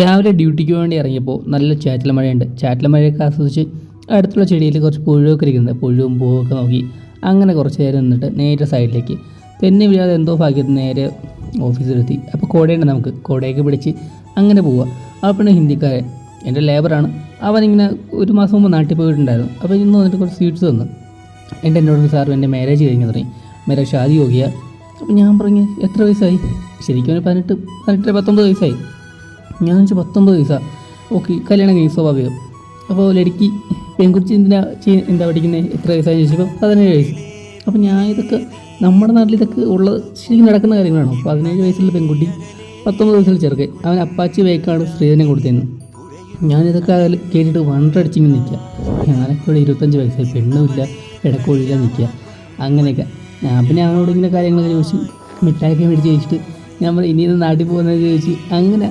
രാവിലെ ഡ്യൂട്ടിക്ക് വേണ്ടി ഇറങ്ങിയപ്പോൾ നല്ല ചാറ്റല മഴയുണ്ട്. ചാറ്റല മഴയൊക്കെ ആസ്വദിച്ച് അടുത്തുള്ള ചെടിയിൽ കുറച്ച് പുഴുവൊക്കെ ഇരിക്കുന്നുണ്ട്. പുഴുവും പൂവൊക്കെ നോക്കി അങ്ങനെ കുറച്ച് നേരം നിന്നിട്ട് നേരെ സൈഡിലേക്ക്. തെന്നി വീഴാതെ എന്തോ ഭാഗ്യത്തിന് നേരെ ഓഫീസിലെത്തി. അപ്പോൾ കോടയുണ്ട് നമുക്ക്. കോടയൊക്കെ പിടിച്ച് അങ്ങനെ പോവുക ആ പിന്നെ ഹിന്ദിക്കാരൻ. എന്റെ ലേബറാണ്. അവനിങ്ങനെ ഒരു മാസം മുമ്പ് നാട്ടിൽ പോയിട്ടുണ്ടായിരുന്നു. അപ്പോൾ ഇന്ന് വന്നിട്ട് കുറച്ച് സ്വീറ്റ്സ് തന്നു. എന്റെ എന്നോട് സാർ എന്റെ മാരേജ് കഴിഞ്ഞു തുടങ്ങി. മാരേജ് ഷാദി ഹോകിയ അപ്പോൾ ഞാൻ പറഞ്ഞു എത്ര വയസ്സായി? ശരിക്കും ഒരു പതിനെട്ട് പതിനെട്ട് പത്തൊമ്പത് വയസ്സായി. ഞാൻ വെച്ചാൽ പത്തൊമ്പത് വയസ്സാ ഓക്കെ കല്യാണം കഴിഞ്ഞ് സ്വാഭാവികം. അപ്പോൾ ലടിക്ക് പെൺകുട്ടി എന്തിനാ എന്താ പഠിക്കുന്നത് എത്ര വയസ്സായി ചോദിച്ചപ്പോൾ പതിനേഴ് വയസ്സ്. അപ്പോൾ ഞാൻ ഇതൊക്കെ നമ്മുടെ നാട്ടിൽ ഇതൊക്കെ ഉള്ള ശരിക്കും നടക്കുന്ന കാര്യങ്ങളാണോ. പതിനേഴ് വയസ്സുള്ള പെൺകുട്ടി പത്തൊമ്പത് വയസ്സുള്ള ചെറുക്കൻ അവൻ അപ്പാച്ചി ബൈക്കാണ് സ്ത്രീധനം കൊടുത്തതെന്ന് ഞാനിതൊക്കെ കേട്ടിട്ട് വണ്ടടിച്ചിങ്ങനെ നിൽക്കുക ഞാനൊക്കെ ഇവിടെ ഇരുപത്തഞ്ച് വയസ്സായി പെണ്ണുമില്ല ഇടക്കോഴിയില്ല നിൽക്കുക അങ്ങനെയൊക്കെ. ഞാൻ പിന്നെ അവനോട് ഇങ്ങനെ കാര്യങ്ങളൊക്കെ ചോദിച്ച് മിഠായിയൊക്കെ മേടിച്ച് ചോദിച്ചിട്ട് ഞാൻ ഇനി നാട്ടിൽ പോകുന്നത് ചോദിച്ച് അങ്ങനെ